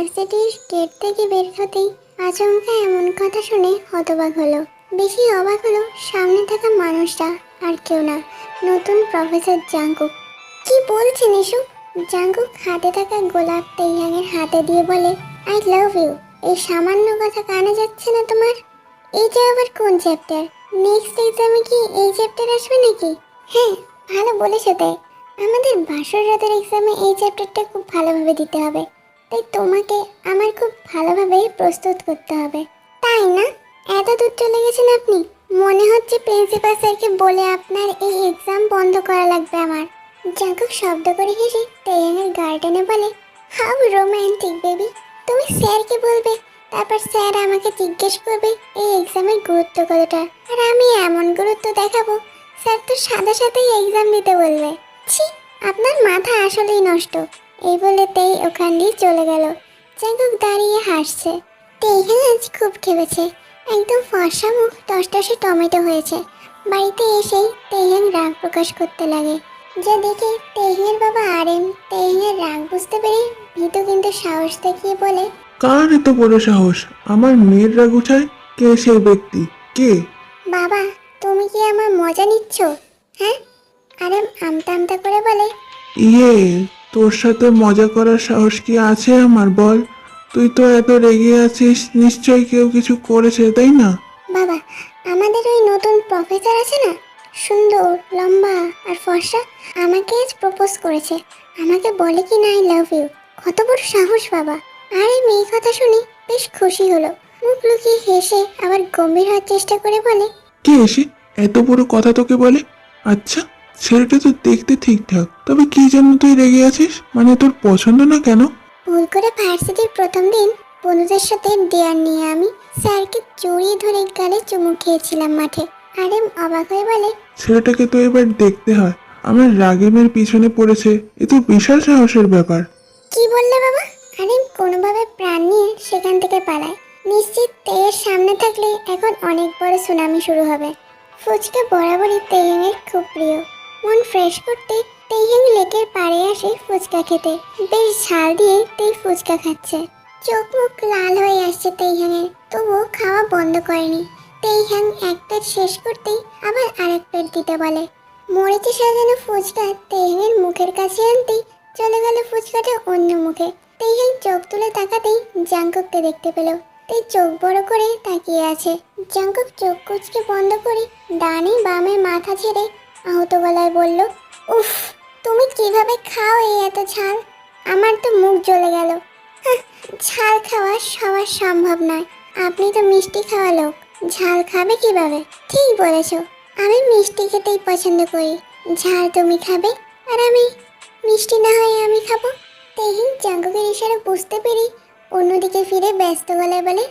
ভার্সিটির গেট থেকে বের হতেই আচমকা এমন কথা শুনে হতবাক হলো। বেশি অবাক হলো সামনে থাকা মানুষটা আর কেউ না, নতুন প্রফেসর জাঙ্কুক। কি বলছেন এসব? জাঙ্কুক হাতে থাকা গোলাপ তেইয়াংয়ের হাতে দিয়ে বলে আই লাভ ইউ এই সামান্য কথা কানে যাচ্ছে না তোমার? এইটা আবার কোন চ্যাপ্টার নেক্সট এক্সামে কি এই চ্যাপ্টার আসবে নাকি? হ্যাঁ ভালো বলেছ তাই। আমাদের বাসর রাতের এক্সামে এই চ্যাপ্টারটা খুব ভালোভাবে দিতে হবে। তাই তোমাকে আমার খুব ভালোভাবে প্রস্তুত করতে হবে। তাই না? এত দূর চলে গেছেন আপনি? মনে হচ্ছে প্রিন্সিপাল স্যারকে বলে আপনার এই এক্সাম বন্ধ করা লাগবে আমার। জাঙ্কুক শব্দ করে হেসে তেয়াংয়ের গার্ডেনে বলে, হাউ রোম্যান্টিক বেবি, তুমি স্যারকে বলবে, তারপর স্যার আমাকে জিজ্ঞেস করবে এই এক্সামের গুরুত্ব কতটা, আর আমি এমন গুরুত্ব দেখাবো, স্যার তো সাথে সাথেই এক্সাম দিতে বলবে। ছি, আপনার মাথা আসলেই নষ্ট। এই বলে তেই ওখান দিয়ে চলে গেল। জাঙ্কুক দাঁড়িয়ে হাসছে। তেইখানে আজ খুব খেপেছে। একদম ফর্সা মুখ টসটসে টমেটো হয়েছে। বাড়িতে এসেই তেহেন রাগ প্রকাশ করতে লাগে। যা দেখে তেহের বাবা আরেম তেহের রাগ বুঝতে পেরে ভীতু কিন্তু সাহস দেখিয়ে বলে কার এত বড় সাহস? আমার মেয়ের রাগ উঠায়? কে সেই ব্যক্তি? কে? বাবা তুমি কি আমার মজা নিচ্ছ? হ্যাঁ? আরেম আমতা আমতা করে বলে ইয়ে তোর সাথে মজা করার সাহস কি আছে আমার বল? তুই তো এত রেগে আছিস নিশ্চয়ই কেউ কিছু করেছে তাই না? বাবা আমাদের ওই নতুন প্রফেসর আছে না? সুন্দর লম্বা আর ফর্সা আমাকে আজ প্রপোজ করেছে। আমাকে বলে কি না আই লাভ ইউ কত বড় সাহস বাবা। আর এই মেয়ে কথা শুনে বেশ খুশি হলো। মুখ লুকিয়ে হেসে আবার গম্ভীর হওয়ার চেষ্টা করে বলে কে এসে এত বড় কথা তোকে বলে? আচ্ছা ছেলেটা তো দেখতে ঠিকঠাক। তবে কি জন্য তুই রেগে আছিস? মানে তোর পছন্দ না কেন? ভুল করে ভার্সিটির প্রথম দিন বন্ধুদের সাথে দেয়ার নিয়ে আমি স্যারকে জড়িয়ে ধরে গালে চুমু খেয়েছিলাম মাঠে। আরেম অবাক হয়ে বলে ছেলেটাকে তো এবার দেখতে হয়। আমার রাগেমের পিছনে পড়েছে এ তো বিশাল সাহসের ব্যাপার। কি বললে বাবা? আরে কোনোভাবে প্রাণ নিয়ে সেখান থেকে পালায়। নিশ্চিত তেয়ের সামনে থাকলে এখন অনেক বড় সুনামি শুরু হবে। ফুচকা বরাবরই তেইয়াংয়ের খুব প্রিয়। মন ফ্রেশ করতে তেইয়াং লেকের পাড়ে আসে ফুচকা খেতে। বেশ ঝাল দিয়ে তেই ফুচকা খাচ্ছে। চোখ মুখ লাল হয়ে আসছে তেইহাংয়ের তবুও খাওয়া বন্ধ করেনি। তেইহাং এক প্লেট শেষ করতেই আবার আরেক প্লেট দিতে বলে। মরিচে সাজানো ফুচকা তেইহাংয়ের মুখের কাছে আনতেই চলে গেল ফুচকাটা অন্য মুখে। তেইহাং চোখ তুলে তাকাতেই জাঙ্কুককে দেখতে পেল। তেই চোখ বড় করে তাকিয়ে আছে। জাঙ্কুক চোখ কুচকে বন্ধ করে ডানে বামে মাথা ছেড়ে আহত গলায় বলল, উফ তুমি কীভাবে খাও এই এত ঝাল? আমার তো মুখ জ্বলে গেল। ঝাল খাওয়া সবার সম্ভব নয়। আপনি তো মিষ্টি খাওয়া লোক। ঝাল খাবে কীভাবে? ঠিক বলেছ। আমি মিষ্টি খেতেই পছন্দ করি। ঝাল তুমি খাবে? আর আমি মিষ্টি না হয়ে আমি খাব? তেহিন জাঙ্গুকের ইশারা বুঝতে পেরে অন্যদিকে ফিরে ব্যস্ত গলায় বলে,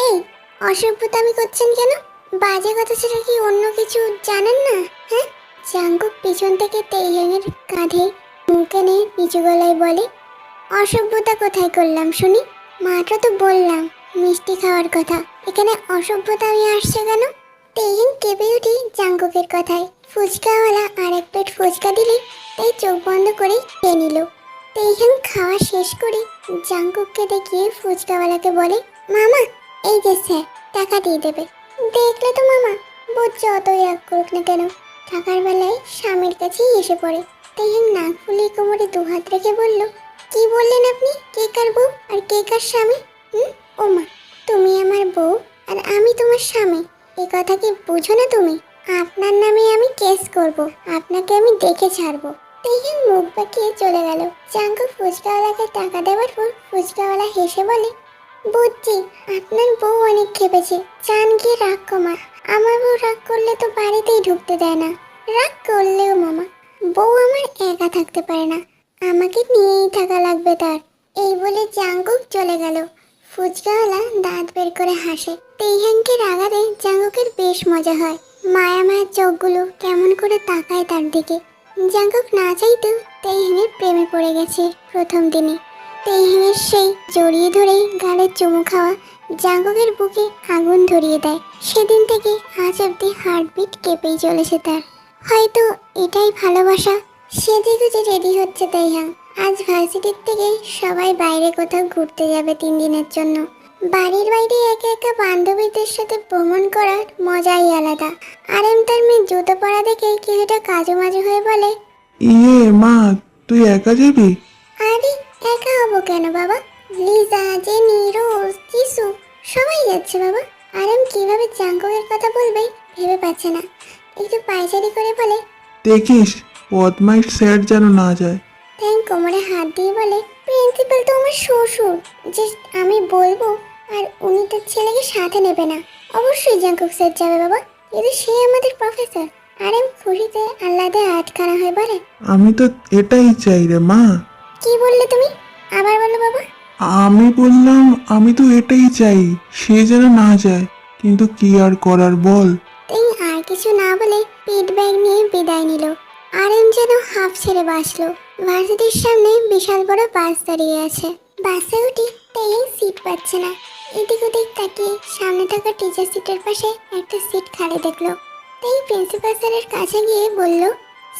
এই, অসভ্যতামি করছেন কেন? বাজে কথা সেটা কি অন্য কিছু জানেন না? হ্যাঁ? জাঙ্গুক পিছন থেকে তেইহাংয়ের কাঁধে মুখে নিয়ে নিচু গলায় বলে, অসভ্যতা কোথায় করলাম শুনি? মাটা তো বললাম, মিষ্টি খাওয়ার কথা। এখানে অসভ্যতা আমি আসছে কেন? তেহিন কেঁপে উঠি জাঙ্কুকের কথায়, ফুচকাওয়ালা আর এক প্লেট ফুচকা দিলে? তাই চোখ বন্ধ করে খেয়ে নিল। তেহিন খাওয়া শেষ করে জাঙ্কুককে দেখিয়ে ফুচকাওয়ালাকে বলে, মামা, এই যে স্যার, টাকা দিয়ে দেবে। দেখলে তো মামা বুঝছ অতই রাগ করুক না কেন টাকার বেলায় স্বামীর কাছেই এসে পড়ে। তেহিন নাক ফুলিয়ে কোমরে দু হাত রেখে বলল, কি বললেন আপনি? কে কার বউ? আর কে কার স্বামী? হুম? ও মা, তুমি আমার বউ আর আমি তোমার স্বামী। এ কথা কি বুঝো না তুমি? আপনার নামে আমি কেস করব, আপনাকে আমি দেখে ছাড়বো। তেহিন মুখ বাঁকিয়ে চলে গেল। জাঙ্কু ফুচকাওয়ালাকে টাকা দেওয়ার পর ফুচকাওয়ালা হেসে বলে, বুঝছি, আপনার বউ অনেক খেপেছে। চান গিয়ে রাগ কমা আমার বউ রাগ করলে তো বাড়িতেই ঢুকতে দেয় না। রাগ করলেও মামা, বউ আমার একা থাকতে পারে না। আমাকে নিয়েই থাকা লাগবে তার। এই বলে জাঙ্গুক চলে গেল। ফুচকাওয়ালা দাঁত বের করে হাসে। তেইহানকে রাগাতে জাঙ্গুকের বেশ মজা হয়। মায়া মায়ের চোখগুলো কেমন করে তাকায় তার দিকে। জাঙ্গুক না চাইতেও তেইহানের প্রেমে পড়ে গেছে প্রথম দিনে। তেইহানের সেই জড়িয়ে ধরে গালের চুমু খাওয়া জাঙ্গুকের বুকে আগুন ধরিয়ে দেয়। সেদিন থেকে আজ অব্দি হার্টবিট কেঁপেই চলেছে তার। হয়তো এটাই ভালোবাসা। সেজে গুজে রেডি হচ্ছে তাইহা। আজ ভার্সিটির থেকে সবাই বাইরে কোথাও ঘুরতে যাবে তিন দিনের জন্য। বাড়ির বাইরে একা একা বান্ধবীদের সাথে ভ্রমণ করার মজাই আলাদা। আর এম তার মেয়ে জুতো পরা দেখে কিছুটা কাজু মাজু হয়ে বলে ইয়ে মা তুই একা যাবি? আরে একা হব কেন বাবা? লিজা জেনি রোজ যিশু সবাই যাচ্ছে বাবা। আর এম কীভাবে জাঙ্কুকের কথা বলবে ভেবে পাচ্ছে না। একটু পায়চারি করে বলে দেখিস বদমাইশ স্যার যেন না যায়। তাই কোমরে হাত দিয়ে বলে প্রিন্সিপাল তো আমার শ্বশুর যে আমি বলব আর উনি তো ছেলেকে সাথে নেবে না। অবশ্যই জাঙ্কুক স্যার যাবে বাবা কিন্তু সে আমাদের প্রফেসর আর এম খুশিতে আল্লাদে আটখানা হয়ে বলে আমি তো এটাই চাই রে মা। কি বললে তুমি? আবার বলো বাবা। আমি বললাম আমি তো এটাই চাই সে যেন না যায়। কিন্তু কি আর করার বল? তিন আর কিছু না বলে পিট ব্যাগ নিয়ে বিদায় নিল। আর এম যেন হাফ ছেড়ে বাসলো ভার্সিটির সামনে বিশাল বড় বাস দাঁড়িয়ে আছে। বাসে উঠি তেই সিট পাচ্ছে না। এদিক ওদিক তাকিয়ে সামনে থাকা টিচার সিটের পাশে একটা সিট খালি দেখল। তাই প্রিন্সিপাল স্যারের কাছে গিয়ে বলল,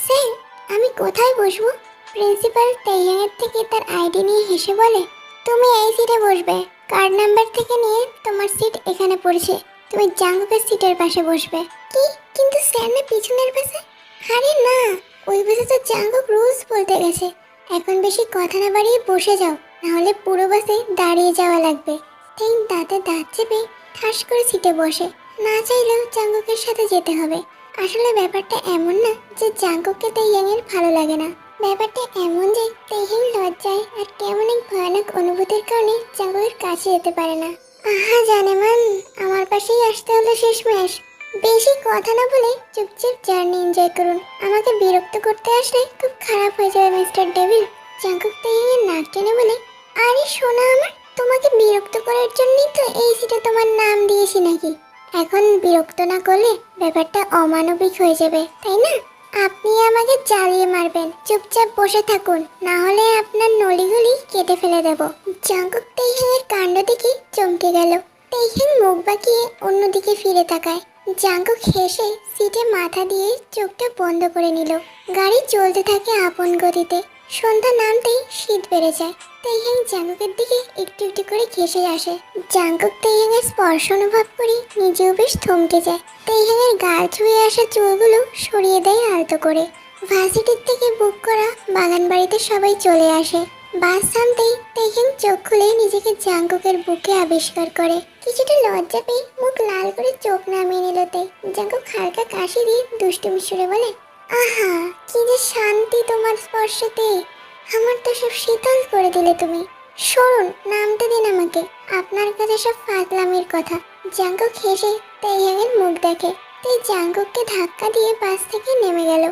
স্যার, আমি কোথায় বসবো? প্রিন্সিপাল তেইয়াংয়ের থেকে তার আইডি নিয়ে হেসে বলে, তুমি এই সিটে বসবে। কার্ড নাম্বার থেকে নিয়ে তোমার সিট এখানে পড়েছে। তুমি জাঙ্গুকের সিটের পাশে বসবে। কি? কিন্তু স্যার না পিছনের পাশে? আরে না, ওই পাশে তো জাঙ্গুক রুলস বলতে গেছে। এখন বেশি কথা না বাড়িয়ে বসে যাও, নাহলে পুরো বাসে দাঁড়িয়ে যাওয়া লাগবে। তিন দাঁতে দাঁত চেপে ঠাস করে সিটে বসে। না চাইলেও জাঙ্গুকের সাথে যেতে হবে। আসলে ব্যাপারটা এমন না যে জাঙ্গুককে তেইয়াংয়ের ভালো লাগে না। ব্যাপারটা এমন যে তেহিং লজ্জায় আর কেমন এক ভয়ানক অনুভূতির কারণে জাঙ্গুকের কাছে যেতে পারে না। আহা জানে মান আমার পাশেই আসতে হলো শেষমেশ। বেশি কথা না বলে চুপচাপ জার্নি এনজয় করুন। আমাকে বিরক্ত করতে আসলে খুব খারাপ হয়ে যাবে, মিস্টার ডেভিল। জাঙ্কুক তেহিংয়ের নাক টেনে বলে, আরে শোনা আমার, তোমাকে বিরক্ত করার জন্যই তো এই সিটে তোমার নাম দিয়েছি নাকি? এখন বিরক্ত না করলে ব্যাপারটা অমানবিক হয়ে যাবে, তাই না? আপনি আমাকে জ্বালিয়ে মারবেন। চুপচাপ বসে থাকুন, না হলে আপনার নলিগুলি কেটে ফেলে দেব। জাঙ্কুক তেইহেংয়ের কাণ্ড দেখে চমকে গেল। তেইহেং মুখ বাঁকিয়ে অন্যদিকে ফিরে তাকায়। জাঙ্কুক হেসে সিটে মাথা দিয়ে চোখটা বন্ধ করে নিল। গাড়ি চলতে থাকে আপন গতিতে। সন্ধ্যা নামতেই শীত বেড়ে যায়। তেইহেং জাঙ্কুকের দিকে একটু একটু করে ঘেসে আসে। জাঙ্কুক তেইহেংয়ের স্পর্শ অনুভব করে নিজেও বেশ থমকে যায়। তেইহেংয়ের গাল ছুঁয়ে আসা চুলগুলো সরিয়ে দেয় আলতো করে। ভার্সিটির থেকে বুক করা বাগান বাড়িতে সবাই চলে আসে। বাস তেইহেং চোখ খুলে নিজেকে জাঙ্কুকের বুকে আবিষ্কার করে। কিছুটা লজ্জা পেয়ে মুখ লাল করে চোখ নামিয়ে নিল তাই জাঙ্কুক হালকা কাশি দিয়ে দুষ্টুমি সুরে বলে, আহা, কি যে শান্তি তোমার স্পর্শেতে। আমার তো সব শীতল করে দিলে তুমি। সরুন, নামতে দিন আমাকে। আপনার কাছে সব ফাজলামির কথা। জাঙ্কুক হেসে তেইয়াংয়ের মুখ দেখে। তাই জাঙ্কুককে ধাক্কা দিয়ে বাস থেকে নেমে গেল।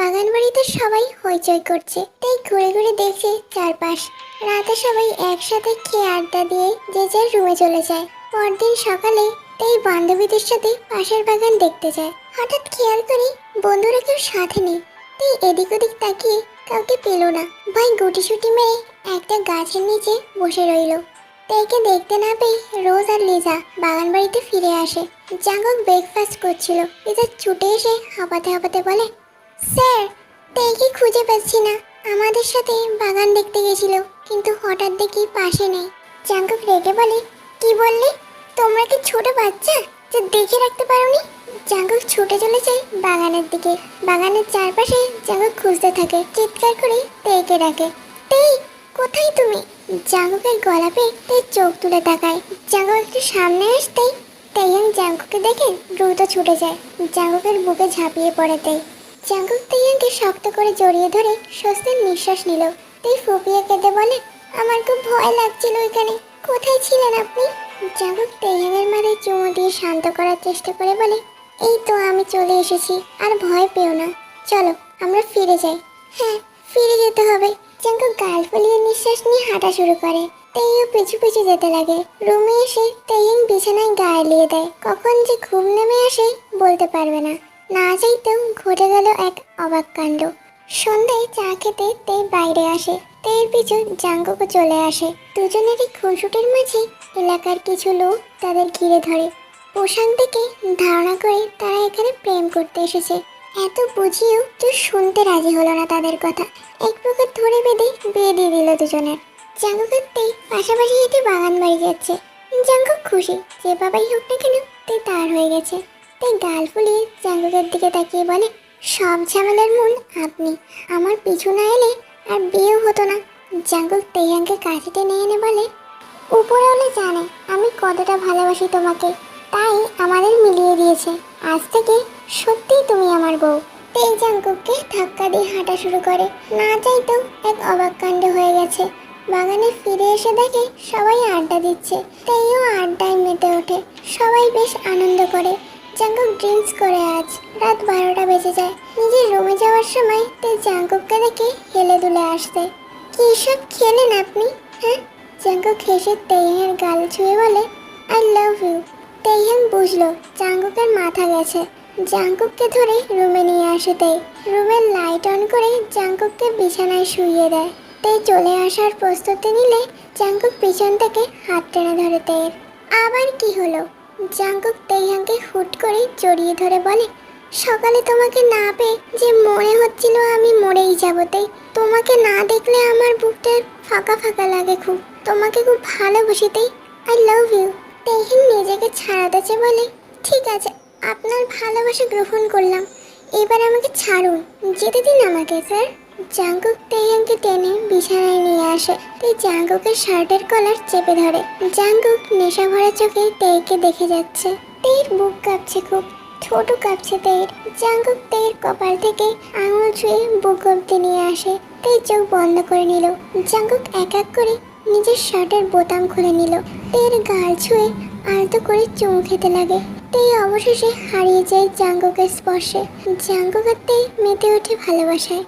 বাগান বাড়িতে সবাই হইচই করছে। তাই ঘুরে ঘুরে দেখছে চারপাশ। রাতে সবাই একসাথে খেয়ে আড্ডা দিয়ে যে যার রুমে চলে যায়। পরদিন সকালে তাই বান্ধবীদের সাথে পাশের বাগান দেখতে যায়। হঠাৎ খেয়াল করি বন্ধুরা কেউ সাথে নেই। তাই এদিক ওদিক তাকিয়ে কাউকে পেল না। ভাই গুটিসুটি মেরে একটা গাছের নিচে বসে রইল। তেকে দেখতে না পেয়ে রোজ আর লিজা বাগান বাড়িতে ফিরে আসে। জাঙ্গক ব্রেকফাস্ট করছিল। লিজা ছুটে এসে হাঁপাতে হাঁপাতে বলে স্যার তেকে খুঁজে পাচ্ছি না। আমাদের সাথে বাগান দেখতে গেছিল, কিন্তু হঠাৎ দেখি পাশে নেই। জাঙ্গক রেগে বলে, কি বললে? তোমরা কি ছোট বাচ্চা যে দেখে রাখতে পারোনি? জাঙ্গক ছুটে চলে যায় বাগানের দিকে। বাগানের চারপাশে জাঙ্গক খুঁজতে থাকে, চিৎকার করে তেকে ডাকে, তেই, কোথায় তুমি? জাঙ্গকের গলা পেয়ে চোখ তুলে তাকায়। জাঙ্গক একটু সামনে আসতেই তেইয়াং জাঙ্গকে দেখে দ্রুত ছুটে যায়। জাঙ্গকের বুকে ঝাঁপিয়ে পড়ে তেই। জাঙ্গক তেইয়াংকে শক্ত করে জড়িয়ে ধরে স্বস্তির নিঃশ্বাস নিল। তেই ফুপিয়ে কেঁদে বলে, আমার খুব ভয় লাগছিল ওইখানে। কোথায় ছিলেন আপনি? জাঙ্গক তেইয়াংয়ের মাথায় চুমু দিয়ে শান্ত করার চেষ্টা করে বলে, এই তো আমি চলে এসেছি, আর ভয় পেও না। চলো, আমরা ফিরে যাই। হ্যাঁ ফিরে যেতে হবে। জাঙ্গক গাল ফুলিয়ে নিঃশ্বাস নিয়ে হাঁটা শুরু করে। তেইও পিছু পিছু যেতে লাগে। রুমে এসে তেইং বিছানায় গা লিয়ে দেয়। কখন যে ঘুম নেমে আসে বলতে পারবে না। না চাইতেও ঘটে গেল এক অবাক কাণ্ড। সন্ধ্যায় চা খেতে তে বাইরে আসে, তের পিছু জাঙ্গকও চলে আসে। দুজনেরই খুনসুটির মাঝে এলাকার কিছু লোক তাদের ঘিরে ধরে। পোশাক দেখে ধারণা করে তারা এখানে প্রেম করতে এসেছে। এত বুঝিয়েও কেউ শুনতে রাজি হলো না তাদের কথা। এক প্রকার ধরে বেঁধে বিয়ে দিয়ে দিল দুজনের। জাঙ্গুকের পাশাপাশি একটি বাগান বাড়ি যাচ্ছে। জাঙ্গুক খুশি, যে বাবাই হোক না কেন তে তার হয়ে গেছে। তাই গাল ফুলিয়ে জাঙ্গুকের দিকে তাকিয়ে বলে, সব ঝামেলার মূল আপনি। আমার পিছু না এলে আর বিয়েও হতো না। জাঙ্গুক তেহাংকে কাছে টেনে এনে বলে উপরওয়ালা জানে আমি কতটা ভালোবাসি তোমাকে। তাই আমাদের মিলিয়ে দিয়েছে। আজ থেকে সত্যিই তুমি আমার বউ। তেই জাঙ্কুককে ধাক্কা দিয়ে হাঁটা শুরু করে। না চাইতেও এক অবাক কাণ্ড হয়ে গেছে। বাগানে ফিরে এসে দেখে সবাই আড্ডা দিচ্ছে। তেইও আড্ডায় মেতে ওঠে। সবাই বেশ আনন্দ করে। জাঙ্কুক ড্রিঙ্কস করে আজ। রাত বারোটা বেজে যায়। নিজের রুমে যাওয়ার সময় তে জাঙ্কুককে দেখে হেলে দুলে আসতে। কি সব খেলেন আপনি? হ্যাঁ? জাঙ্কুক হেসে তেইহের গাল ছুঁয়ে বলে আই লাভ ইউ তেইহেন বুঝলো জাঙ্কুকের মাথা গেছে। জাঙ্কুককে ধরে রুমে নিয়ে আসে তেই। রুমের লাইট অন করে জাঙ্কুককে বিছানায় শুইয়ে দেয়। তেই চলে আসার প্রস্তুতি নিলে জাঙ্কুক পিছন থেকে হাত টেনে ধরে তেয়ের আবার কি হলো? জাঙ্কুক তেইহানকে হুট করে জড়িয়ে ধরে বলে, সকালে তোমাকে না পেয়ে যে মনে হচ্ছিল আমি মরেই যাব তাই তোমাকে না দেখলে আমার বুকটা ফাঁকা ফাঁকা লাগে খুব। তোমাকে খুব ভালোবাসি তাই আই লাভ ইউ তেহিন নিজেকে ছাড়াতেছে বলে, ঠিক আছে, আপনার ভালোবাসা গ্রহণ করলাম। এবার আমাকে ছাড়ুন। যেতে দিন আমাকে, স্যার। জাঙ্কুক তেহিয়ানকে টেনে বিছানায় নিয়ে আসে। তাই জাঙ্কুকের শার্টের কলার চেপে ধরে। জাঙ্কুক নেশা ভরা চোখে তেইকে দেখে যাচ্ছে। তেইর বুক কাঁপছে খুব ছোট কাঁপছে তেইর। জাঙ্কুক তেইর কপাল থেকে আঙুল ছুঁয়ে বুক অব্দি নিয়ে আসে। তেই চোখ বন্ধ করে নিল। জাঙ্কুক এক এক করে নিজের শার্টের বোতাম খুলে নিল। তের গাল ছুঁয়ে আলতো করে চুমু খেতে লাগে। তেই অবশেষে হারিয়ে যায় জাঙ্কুকের স্পর্শে। জাঙ্কুক আর তেই মেতে ওঠে ভালোবাসায়।